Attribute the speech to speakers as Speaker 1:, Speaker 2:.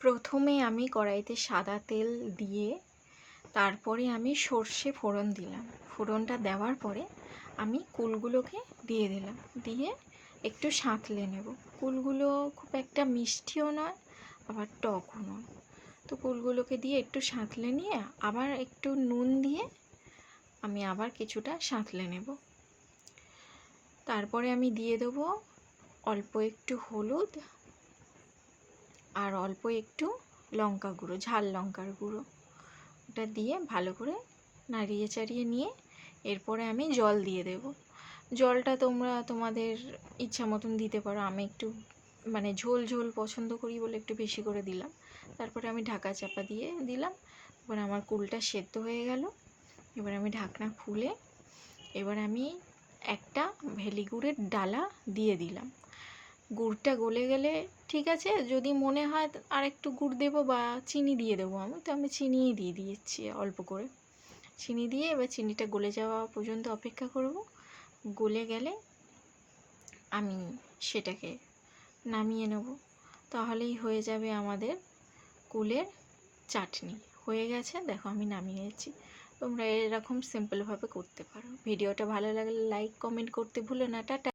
Speaker 1: প্রথমে আমি কড়াইতে সাদা তেল দিয়ে তারপরে আমি সর্ষে ফোড়ন দিলাম। ফোড়নটা দেওয়ার পরে আমি কুলগুলোকে দিয়ে দিলাম। দিয়ে একটু সাঁতলে নেব। কুলগুলো খুব একটা মিষ্টিও নয়, আবার টকও নয়। তো কুলগুলোকে দিয়ে একটু সাঁতলে নিয়ে আবার একটু নুন দিয়ে আমি আবার কিছুটা সাঁতলে নেব। তারপরে আমি দিয়ে দেবো অল্প একটু হলুদ আর অল্প একটু লঙ্কা গুঁড়ো, ঝাল লঙ্কার গুঁড়ো। ওটা দিয়ে ভালো করে নাড়িয়ে চাড়িয়ে নিয়ে এরপরে আমি জল দিয়ে দেব। জলটা তোমরা, তোমাদের ইচ্ছা মতন দিতে পারো। আমি একটু মানে ঝোল ঝোল পছন্দ করি বলে একটু বেশি করে দিলাম। তারপরে আমি ঢাকা চাপা দিয়ে দিলাম। এবার আমার কুলটা সেদ্ধ হয়ে গেল। এবার আমি ঢাকনা খুলে এবার আমি একটা ভেলি গুড়ের ডালা দিয়ে দিলাম। গুড়টা গলে গেলে ঠিক আছে, যদি মনে হয় আর একটু গুড় দেবো বা চিনি দিয়ে দেবো আমি, তো আমি চিনিই দিয়ে দিয়েছি অল্প করে। চিনি দিয়ে এবার চিনিটা গলে যাওয়া পর্যন্ত অপেক্ষা করব। গলে গেলে আমি সেটাকে নামিয়ে নেব। তাহলেই হয়ে যাবে আমাদের কুলের চাটনি। হয়ে গেছে, দেখো আমি নামিয়েছি তোমরা এরকম সিম্পলভাবে করতে পারো। ভিডিওটা ভালো লাগলে লাইক কমেন্ট করতে ভুলো না, টাটা।